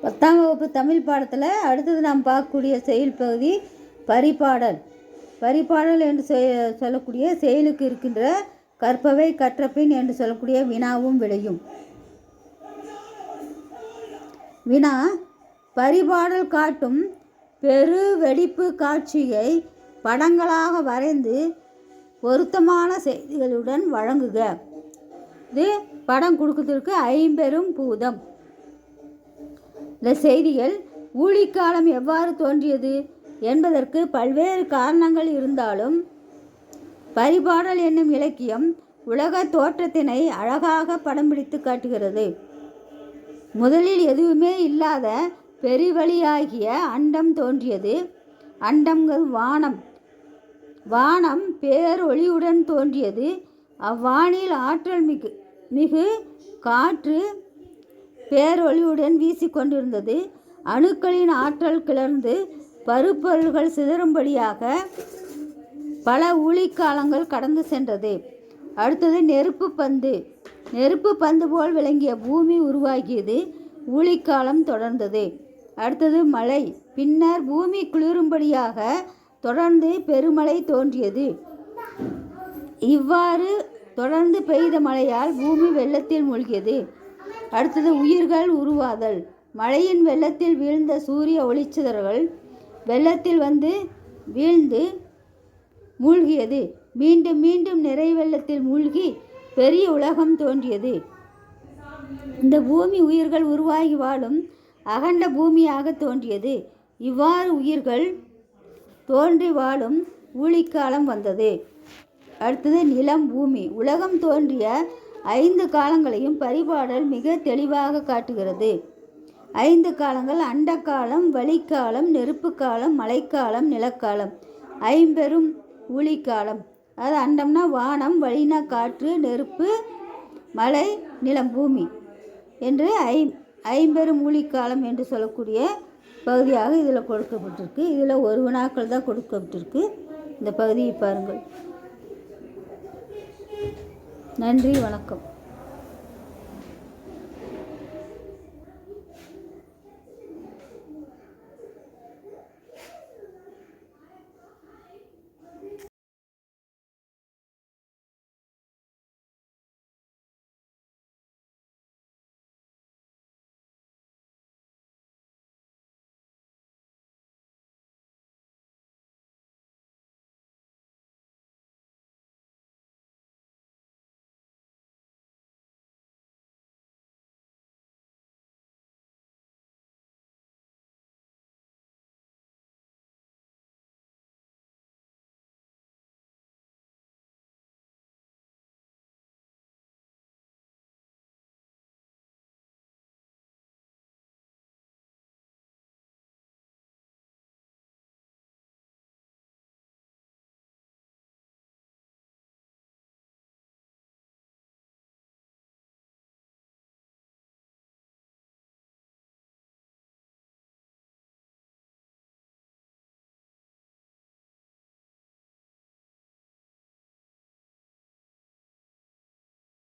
பத்தாம் வகுப்பு தமிழ் பாடத்தில் அடுத்தது நாம் பார்க்கக்கூடிய செயல் பகுதி பரிபாடல். பரிபாடல் என்று செய் சொல்லக்கூடிய செயலுக்கு இருக்கின்ற கற்பவை கற்றபின் என்று சொல்லக்கூடிய வினாவும் விளையும். வினா பரிபாடல் காட்டும் பெரு வெடிப்பு காட்சியை படங்களாக வரைந்து பொருத்தமான செய்திகளுடன் வழங்குக. இது படம் கொடுக்கறதுக்கு ஐம்பெரும் பூதம். இந்த செய்திகள் ஊழிக்காலம் எவ்வாறு தோன்றியது என்பதற்கு பல்வேறு காரணங்கள் இருந்தாலும் பரிபாடல் என்னும் இலக்கியம் உலக தோற்றத்தினை அழகாக படம் பிடித்து காட்டுகிறது. முதலில் எதுவுமே இல்லாத பெருவழியாகிய அண்டம் தோன்றியது. அண்டம்கள் வானம். வானம் பேரொளியுடன் தோன்றியது. அவ்வானில் ஆற்றல் மிகு மிகு காற்று பேரொளியுடன் வீசிக்கொண்டிருந்தது. அணுக்களின் ஆற்றல் கிளர்ந்து பருப்பொருள்கள் சிதறும்படியாக பல ஊழிக்காலங்கள் கடந்து சென்றது. அடுத்தது நெருப்பு பந்து. நெருப்பு பந்து போல் விளங்கிய பூமி உருவாகியது ஊழிக்காலம் தொடர்ந்தது. அடுத்தது மழை. பின்னர் பூமி குளிரும்படியாக தொடர்ந்து பெருமழை தோன்றியது. இவ்வாறு தொடர்ந்து பெய்த மழையால் பூமி வெள்ளத்தில் மூழ்கியது. அடுத்தது உயிர்கள் உருவாதல். மழையின் வெள்ளத்தில் வீழ்ந்த சூரிய ஒளிச்சிதறல்கள் வெள்ளத்தில் வந்து வீழ்ந்து மூழ்கியது. மீண்டும் மீண்டும் நிறை வெள்ளத்தில் மூழ்கி பெரிய உலகம் தோன்றியது. இந்த பூமி உயிர்கள் உருவாகி வாழும் அகண்ட பூமியாக தோன்றியது. இவ்வாறு உயிர்கள் தோன்றி வாழும் ஊழிக்காலம் வந்தது. அடுத்தது நிலம் பூமி. உலகம் தோன்றிய ஐந்து காலங்களையும் பரிபாடல் மிக தெளிவாக காட்டுகிறது. ஐந்து காலங்கள் அண்டக்காலம் வழிக்காலம் நெருப்பு காலம் மழைக்காலம் நிலக்காலம். ஐம்பெரும் ஊழிக்காலம் அது அண்டம்னா வானம் வழினா காற்று நெருப்பு மலை நிலம் பூமி என்று ஐ ஐம்பெரும் ஊழிக்காலம் என்று சொல்லக்கூடிய பகுதியாக இதில் கொடுக்கப்பட்டிருக்கு. இதில் ஒரு வினாக்கள் தான் கொடுக்கப்பட்டிருக்கு. இந்த பகுதியை பாருங்கள். நன்றி வணக்கம்.